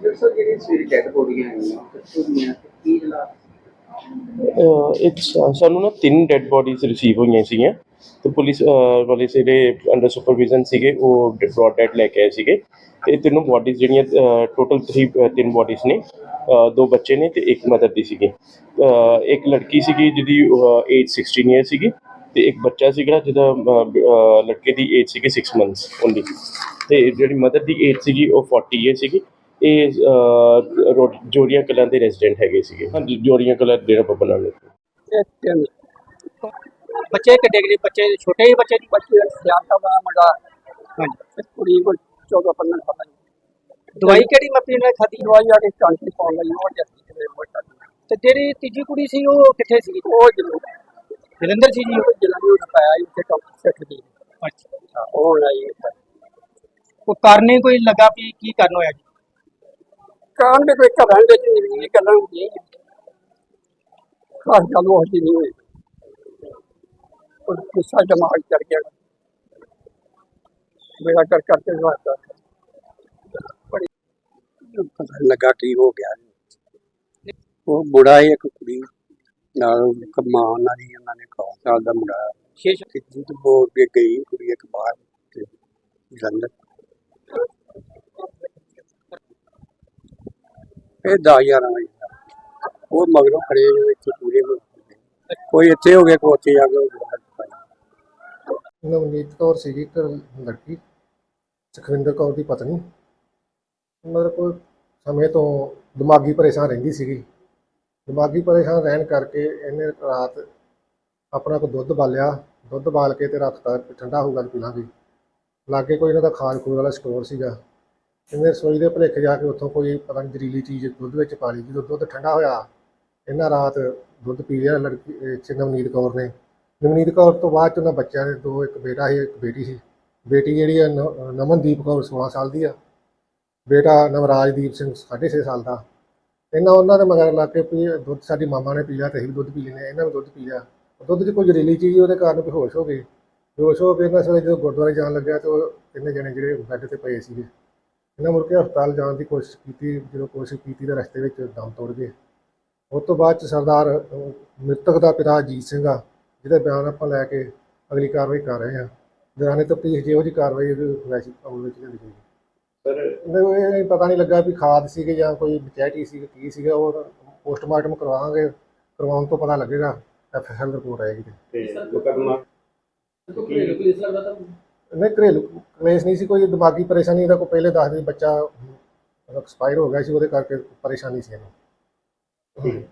Sir ਜਿਹੜੀ ਸਵੇਰੇ dad ਬੋਡੀਆਂ ਆਈਆਂ ਕਿੱਥੋਂ ਦੀਆਂ ਤੇ ਕੀ ਹਾਲਾਤ ਇੱਕ ਸਾਨੂੰ ਨਾ ਤਿੰਨ ਡੈੱਡ ਬੋਡੀਜ਼ ਰਿਸੀਵ ਹੋਈਆਂ ਸੀਗੀਆਂ ਤੇ ਪੁਲਿਸ ਅਹ, ਵਾਲੇ ਜਿਹੜੇ ਅੰਡਰ ਸੁਪਰਵਿਜ਼ਨ ਸੀਗੇ ਉਹ ਬ੍ਰੌਡ ਡੈਡ ਲੈ ਕੇ ਆਏ ਸੀਗੇ ਤੇ ਤਿੰਨੋਂ ਬੋਡੀਜ਼ ਜਿਹੜੀਆਂ ਟੋਟਲ 3 ਤਿੰਨ ਬੋਡੀਜ਼ ਨੇ ਦੋ ਬੱਚੇ ਨੇ ਤੇ ਇੱਕ ਮਦਰ ਦੀ ਸੀਗੀ। ਇੱਕ ਲੜਕੀ ਸੀਗੀ ਜਿਹਦੀ ਏਜ 16 ਇਅਰ ਸੀਗੀ ਤੇ ਇੱਕ ਬੱਚਾ ਸੀਗਾ ਜਿਹਦਾ ਲੜਕੇ ਦੀ ਏਜ ਸੀਗੀ 6 ਮੰਥਸ ਓਨਲੀ ਤੇ ਜਿਹੜੀ ਮਦਰ ਦੀ ਏਜ ਸੀਗੀ ਉਹ 40 ਇਅਰ ਸੀਗੀ ਇਹ ਰੋ- ਜੋਰੀਆਂ ਕਲਾਂ ਦੇ ਰੈਜ਼ੀਡੈਂਟ ਹੈਗੇ ਸੀਗੇ। ਹਾਂਜੀ। ਜੋਰੀਆਂ ਕਲਾਂ ਡੇਰਾ ਬੱਬਾ ਨਾਨਕ ਬੱਚੇ ਕਿੱਡੇ ਬੱਚੇ? ਛੋਟੇ ਹੀ ਬੱਚੇ ਦੀ ਬੱਚੇ ਸਿਆਸਾ ਦਾ ਮੁੰਡਾ। ਹਾਂਜੀ। ਕੁੜੀ ਕੋਲ 14 15 ਸਾਲ ਦੀ। ਦਵਾਈ ਕਿਹੜੀ ਮੱਪੀ ਨੇ? ਖਾਦੀ ਦਵਾਈ ਆ ਕੇ ਟਾਂਕੀ ਪਾਉਣ ਲਈ ਉਹ ਜੱਤੀ ਤੇ ਮੋਟਾ ਤੇ ਜਿਹੜੀ ਤੀਜੀ ਕੁੜੀ ਸੀ ਉਹ ਕਿੱਥੇ ਸੀ? ਉਹ ਜਲੰਧਰ। ਜਲੰਧਰ ਸੀ ਜੀ ਉਹ ਜਲੰਧਰ ਨੂੰ ਪਾਇਆ ਇੱਥੇ ਟੌਪ ਸੈਟ ਦੀ। ਅੱਛਾ। ਉਹ ਲਈ ਉਹ ਕਰਨੇ ਕੋਈ ਲੱਗਾ ਵੀ ਕੀ ਕਰਨ ਹੋਇਆ ਜੀ? ਕਾਰਨ ਦੇ ਕੋਈ ਘਰਾਂ ਦੇ ਵਿੱਚ ਨਹੀਂ ਗੱਲਾਂ ਹੁੰਦੀਆਂ ਖਾਸ ਗੱਲ ਉਹ ਜੀ ਨਹੀਂ ਹੋਈ और गुस्सा दिमाग चढ़ गया मेरा कर करते वास्ता ਪਤਾ ਨੀ ਲੱਗਾ ਕੀ ਹੋ ਗਿਆ ਜੀ। ਉਹ ਬੁੜਾ ਹੀ ਇੱਕ ਕੁੜੀ ਨਾਲ ਇੱਕ ਮਾਂ ਉਹਨਾਂ ਦੀ ਉਹਨਾਂ ਨੇ ਕੌਣ ਸਾਲ ਦਾ ਮੁੰਡਾ शेष ਤੇ ਜਿੱਦ ਬੋਲ ਕੇ ਗਈ ਕੁੜੀ ਇੱਕ ਬਾਹਰ ਤੇ ਜਲੰਧਰ ਇਹ 10000 ਵਜੇ ਦਾ। ਉਹ ਮਗਰੋਂ ਖੜੇ ਜੋ ਇੱਥੇ ਪੂਰੇ ਹੋ ਗਏ। ਕੋਈ ਇੱਥੇ ਹੋ ਗਿਆ, ਕੋਈ ਉੱਥੇ ਜਾ ਕੇ ਹੋ ਗਿਆ। ਨਵਨੀਤ ਕੌਰ ਸੀਗੀ ਇੱਕ ਲੜਕੀ, ਸੁਖਵਿੰਦਰ ਕੌਰ ਦੀ ਪਤਨੀ। ਮਤਲਬ ਕੋਈ ਸਮੇਂ ਤੋਂ ਦਿਮਾਗੀ ਪਰੇਸ਼ਾਨ ਰਹਿੰਦੀ ਸੀਗੀ। ਦਿਮਾਗੀ ਪਰੇਸ਼ਾਨ ਰਹਿਣ ਕਰਕੇ ਇਹਨੇ ਰਾਤ ਆਪਣਾ ਕੋ ਦੁੱਧ ਬਾਲਿਆ, ਦੁੱਧ ਬਾਲ ਕੇ ਤੇ ਰੱਖਤਾ ਵੀ ਠੰਡਾ ਹੋਊਗਾ ਤੇ ਪੀ ਲਾਂਗੇ ਲਾਗੇ ਕੋਈ ਇਹਨਾਂ ਦਾ ਖਾਣ ਖੂਣ ਵਾਲਾ ਸਟੋਰ ਸੀਗਾ। ਇਹਨੇ ਰਸੋਈ ਦੇ ਭੁਲੇਖੇ ਜਾ ਕੇ ਉੱਥੋਂ ਕੋਈ ਪਤਾ ਨਹੀਂ ਜ਼ਰੀਲੀ ਚੀਜ਼ ਦੁੱਧ ਵਿੱਚ ਪਾ ਲਈ, ਜਦੋਂ ਦੁੱਧ ਠੰਡਾ ਹੋਇਆ ਇਹਨਾਂ ਰਾਤ ਦੁੱਧ ਪੀ ਲਿਆ ਲੜਕੀ, ਇਹ 'ਚ ਨਵਨੀਤ ਕੌਰ ਨੇ। ਨਵਨੀਤ ਕੌਰ ਤੋਂ ਬਾਅਦ 'ਚ ਉਹਨਾਂ ਬੱਚਿਆਂ ਦੇ ਦੋ, ਇੱਕ ਬੇਟਾ ਸੀ, ਇੱਕ ਬੇਟੀ ਸੀ। ਬੇਟੀ ਜਿਹੜੀ ਹੈ ਨਮਨਦੀਪ ਕੌਰ 16 ਸਾਲ ਦੀ ਆ। ਬੇਟਾ ਨਵਰਾਜਦੀਪ ਸਿੰਘ 6.5 ਸਾਲ ਦਾ। ਇਹਨਾਂ ਉਹਨਾਂ ਦੇ ਮਗਰ ਲਾ ਕੇ ਵੀ ਦੁੱਧ ਸਾਡੀ ਮਾਮਾ ਨੇ ਪੀ ਲਿਆ ਤੇ ਅਸੀਂ ਵੀ ਦੁੱਧ ਪੀ ਲੈਂਦੇ ਹਾਂ, ਇਹਨਾਂ ਵੀ ਦੁੱਧ ਪੀ ਲਿਆ। ਦੁੱਧ 'ਚ ਕੋਈ ਜ਼ਹਿਰੀਲੀ ਚੀਜ਼ ਉਹਦੇ ਕਾਰਨ ਬੇਹੋਸ਼ ਹੋ ਗਈ ਬੇਹੋਸ਼ ਹੋ ਕੇ ਇਹਨਾਂ ਸਵੇਰੇ ਜਦੋਂ ਗੁਰਦੁਆਰੇ ਜਾਣ ਲੱਗਿਆ, ਤੇ ਉਹ ਤਿੰਨੇ ਜਣੇ ਜਿਹੜੇ ਬੈੱਡ ਤੇ ਪਏ ਸੀਗੇ। ਇਹਨਾਂ ਮੁੜ ਕੇ ਹਸਪਤਾਲ ਜਾਣ ਦੀ ਕੋਸ਼ਿਸ਼ ਕੀਤੀ ਜਦੋਂ ਕੋਸ਼ਿਸ਼ ਕੀਤੀ ਤਾਂ ਰਸਤੇ ਵਿੱਚ ਦਮ ਤੋੜ ਗਏ। ਉਸ ਤੋਂ ਬਾਅਦ ਚ ਸਰਦਾਰ ਅਹ, ਮ੍ਰਿਤਕ ਦਾ ਪਿਤਾ ਅਜੀਤ ਸਿੰਘ ਆ ਜਿਹਦੇ ਬਿਆਨ ਆਪਾਂ ਲੈ ਕੇ ਅਗਲੀ ਕਾਰਵਾਈ ਕਰ ਰਹੇ ਹਾਂ। ਦੌਰਾਨੇ ਤਫਤੀਸ਼ ਜਿਹੋ ਜੀ ਕਾਰਵਾਈ ਉਹਦੀ ਵੈਸੀ ਅਮਲ ਵਿੱਚ ਲਿਆਂਦੀ ਜਾਏਗੀ। ਸਰ ਮੈਨੂੰ ਇਹ ਪਤਾ ਨਹੀਂ ਲੱਗਾ ਵੀ ਖਾਦ ਸੀਗੇ ਜਾਂ ਕੋਈ ਬਚੈਟੀ ਸੀ ਕੀ ਸੀਗਾ ਉਹ ਪੋਸਟਮਾਰਟਮ ਕਰਵਾਵਾਂਗੇ ਕਰਵਾਉਣ ਤੋਂ ਪਤਾ ਲੱਗੇਗਾ ਐਫ ਐਲ ਰਿਪੋਰਟ ਆਏਗੀ। ਤੇ। ਮੁਕੱਦਮਾ ਕੋਈ ਪੁਲਿਸ ਲੱਗਦਾ ਤਾਂ ਨਹੀਂ, ਘਰੇਲੂ ਕਲੇਸ਼ ਨਹੀਂ ਸੀ, ਕੋਈ ਦਿਮਾਗੀ ਪਰੇਸ਼ਾਨੀ ਇਹਦਾ ਕੋਈ ਪਹਿਲੇ ਦੱਸ ਦੇ ਬੱਚਾ ਐਕਸਪਾਇਰ ਹੋ ਗਿਆ ਸੀ, ਉਹਦੇ ਕਰਕੇ ਪਰੇਸ਼ਾਨੀ ਸੀ ਇਹਨੂੰ।